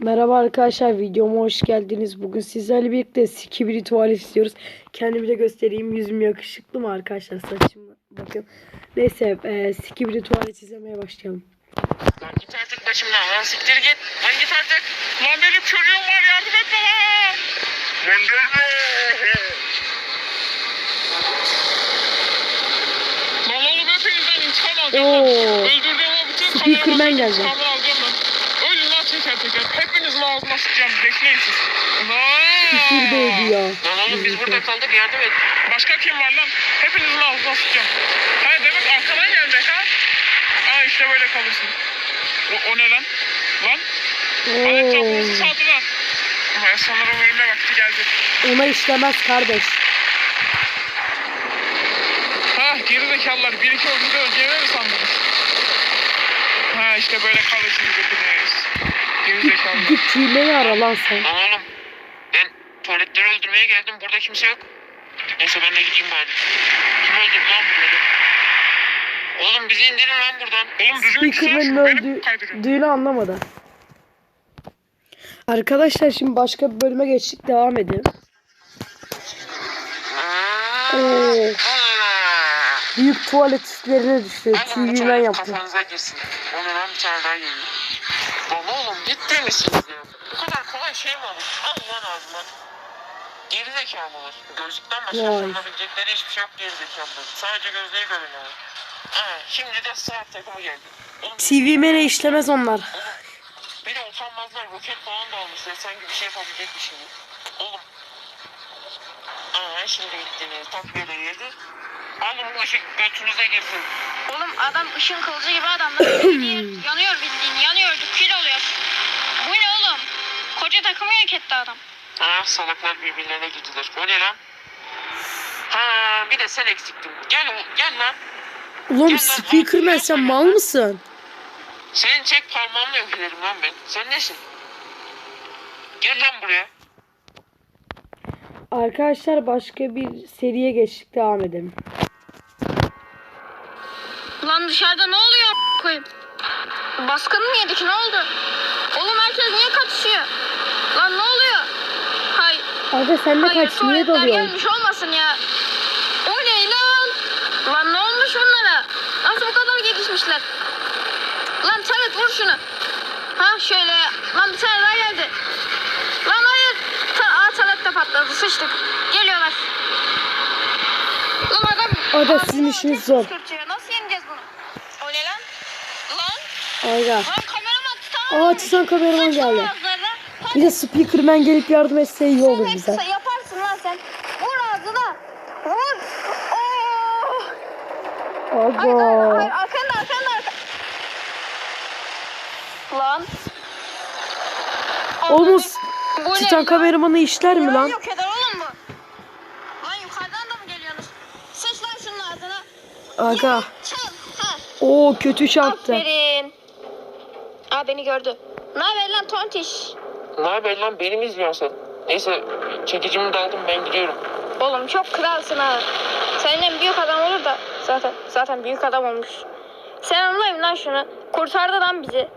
Merhaba arkadaşlar videoma hoş geldiniz. Bugün sizlerle birlikte Skibidi tuvalet istiyoruz. Kendimi de göstereyim. Yüzüm yakışıklı mı arkadaşlar saçım bakın. Neyse e, Skibidi tuvalet izlemeye başlayalım. Lan git artık başımdan lan siktir git. Lan git artık. Lan benim çocuğum var yardım et bana. Lan gelme. Lan oğlum hepinizden intikam alacağım. Öldürdüğüm o bütün Speakerman kameraların geldi. intikamını alacağım lan. Teker. Hepinizin ağzına sıçacağım. Bekleyin siz. Küfür de ediyor. Lan oğlum biz burada kaldık yardım et. Başka kim var lan? Hepinizin ağzına sıçacağım. Ha demek arkadan gelecek ha? Aa işte böyle kalırsın. O, o ne lan? Lan? Lan etrafımızı Oo. sardılar. Ama sanırım ölme vakti geldi. Ona işlemez kardeş. Ha geri zekalılar. Bir iki öldüğünde öleceğimi mi sandınız? Ha işte böyle kalırsınız hepiniz. Git, git hileyi ara lan sen. Oğlum ben tuvaletleri öldürmeye geldim. Burada kimse yok. Neyse ben de gideyim bari. Kim öldürdü lan bunları? Oğlum bizi indirin lan buradan. Oğlum düzgün Speakerman'ın öldüğünü anlamadı. Arkadaşlar şimdi başka bir bölüme geçtik. Devam edelim. Oo. Büyük tuvalet üstlerine düştü. TV'den yaptı. Kafanıza girsin. Onu lan bir tane daha geliyor. Oğlum misiniz ya? Bu kadar kolay şey mi olur? Al lan ağzına. Geri zekalılar. Gözlükten başka Vay. kullanabilecekleri hiçbir şey yok geri zekalılar. Sadece gözlüğü görünüyor. Ha, şimdi de sağ takımı geldi. Oğlum, TV'mene işlemez onlar. Oğlum bir de utanmazlar roket falan da almışlar sanki bir şey yapabilecekmiş gibi. Oğlum. Aa şimdi gittiniz. Takviye de yedi. Alın bu ışık götünüze girsin. Oğlum adam ışın kılıcı gibi adam nasıl bildiğin yanıyor bildiğin yanıyor kül oluyor. Koca takımı yok etti adam. Ha salaklar birbirlerine girdiler. O ne lan? Ha bir de sen eksiktin. Gel gel lan. Oğlum Speakerman sen mal mısın? Senin çek parmağımla öpülerim lan ben. Sen nesin? Gel lan buraya. Arkadaşlar başka bir seriye geçtik. Devam edelim. Lan dışarıda ne oluyor koyayım? Baskını mı yedik ne oldu? Oğlum herkes niye kaçışıyor? Lan ne oluyor? Hay, Arda sen de kaç niye dalıyorsun? gelmiş olmasın ya. O ne lan? Lan ne olmuş bunlara? Nasıl bu kadar gelişmişler? Lan Talat vur şunu. Ha şöyle. Lan bir tane daha geldi. Lan hayır. Ta Aa Talat da patladı. Sıçtık. Geliyorlar. Lan adam. Arda, Ağzına sizin işiniz zor. püskürtüyor. Nasıl yeneceğiz bunu? O ne lan? Tutamam. Aa Titan kameraman geldi. Bir de Speakerman gelip yardım etse iyi olur bize. yaparsın lan sen. Vur ağzına. Vur. Oh. Hayır, hayır. Aga. Arkanda, arkanda, arkanda. Lan. Oğlum Titan kameramanı işler mi Lan yok eder oğlum bu. Lan yukarıdan da mı geliyorsunuz? Sıç lan şunun ağzına. Aga. Oo kötü çarptı. Aferin. Aa beni gördü. Ne haber lan tontiş? Ne haber lan benim izliyorsun sen. Neyse çekicimi de aldım ben gidiyorum. Oğlum çok kralsın ha. Senden büyük adam olur da zaten zaten büyük adam olmuş. Sen anlayın lan şunu. Kurtardı lan bizi.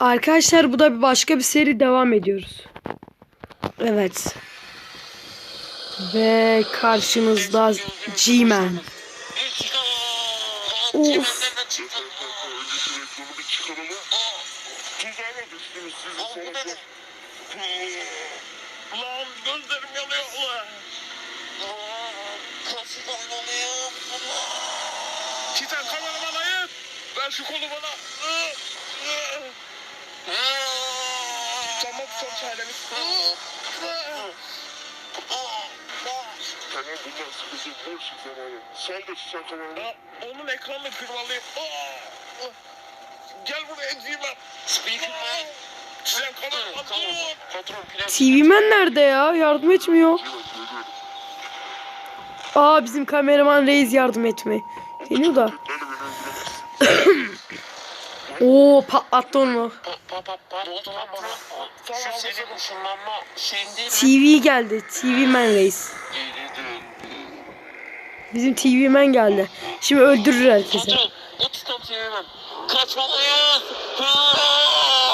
Arkadaşlar bu da bir başka bir seri devam ediyoruz. Evet. Ve karşımızda G-Man. Of. Ulan gözlerim yanıyor ulan. Kasık oynanıyor. Titan kameraman ayıp. Ver şu kolu bana. Tamam son çaremiz. Tamam bundan sıkıntı boş zamanı. Saldır sen zamanı. Ya, Onun ekranını kırmalıyım. Gel buraya Cimen. Speakerman. Sen kameraman dur. Patron plan. TV-Man nerede ya? Yardım etmiyor. Aa bizim kameraman Reis yardım etme. Deniyor da. Oo patlattı onu. Pa pa pa. Ne oldu Bizim TV-Man geldi. Şimdi öldürür herkesi. Patron. O. Kaçmalıyız.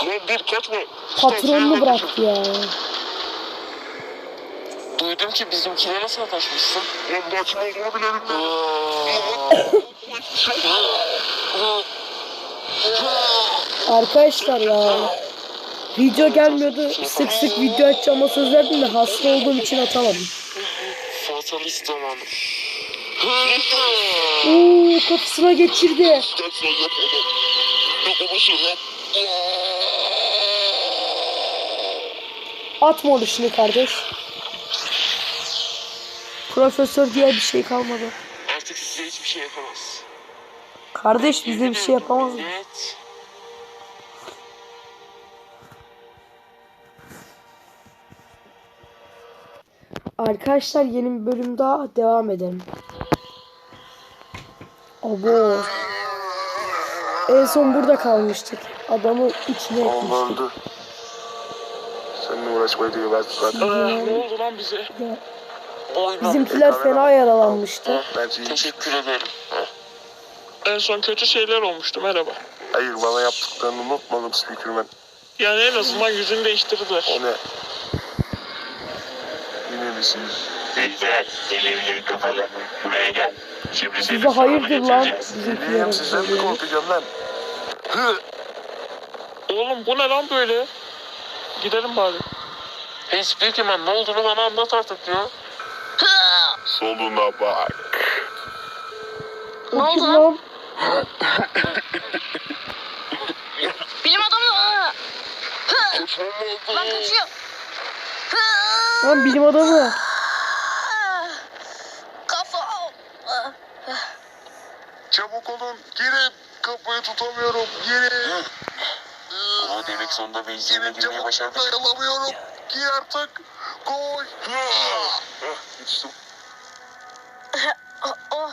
Lan Kaçma. Patronunu bıraktı ya. Duydum ki bizimkilere sataşmışsın. Daha kim olduğunu bile. Arkadaşlar ya. Video gelmiyordu. Sık sık video açacağıma söz verdim de hasta olduğum için atamadım. Fatalist zamanı. Oo kafasına geçirdi. Atma onu şimdi kardeş. Profesör diye bir şey kalmadı. Artık size hiçbir şey yapamaz. Kardeş bize bir şey yapamaz mı? Evet. Arkadaşlar yeni bir bölüm daha devam edelim. Abo. En son burada kalmıştık. Adamı içine etmiştik. öldü. Seninle uğraşmayı diyor ben zaten. Ne oldu lan bize? Ya. Bizimkiler fena yaralanmıştı. Bence iyi. Teşekkür ederim. En son kötü şeyler olmuştu merhaba. Hayır bana yaptıklarını unutmadım Speakerman. Yani en azından yüzünü değiştirdiler. O ne? Yine bir şey. Sizler televizyon kafalı. Buraya gel. Şimdi Size hayırdır lan bizimkilere. sizden mi korkacağım lan? Hı. Oğlum bu ne lan böyle? Gidelim bari. Hey Speakerman ne olduğunu bana anlat artık ya. Soluna bak. Ne oldu lan? Bilim adamı. Lan kaçıyor. Lan bilim adamı. Olun. Girin. Kapıyı tutamıyorum. Girin. Aa, demek sonunda benzinle girmeye çabuk. başardık. Dayanamıyorum. Gir artık. Koş. Yetiştim. Oh, oh.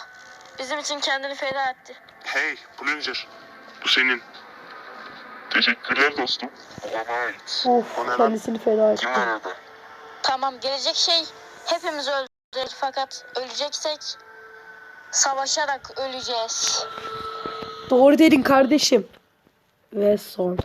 Bizim için kendini feda etti. Hey Plunger. Bu senin. Teşekkürler dostum. Bana ait. Of O ne lan? kendisini feda etti. Kim var orada? Tamam gelecek şey hepimiz öleceğiz fakat öleceksek savaşarak öleceğiz. Doğru dedin kardeşim. Ve son.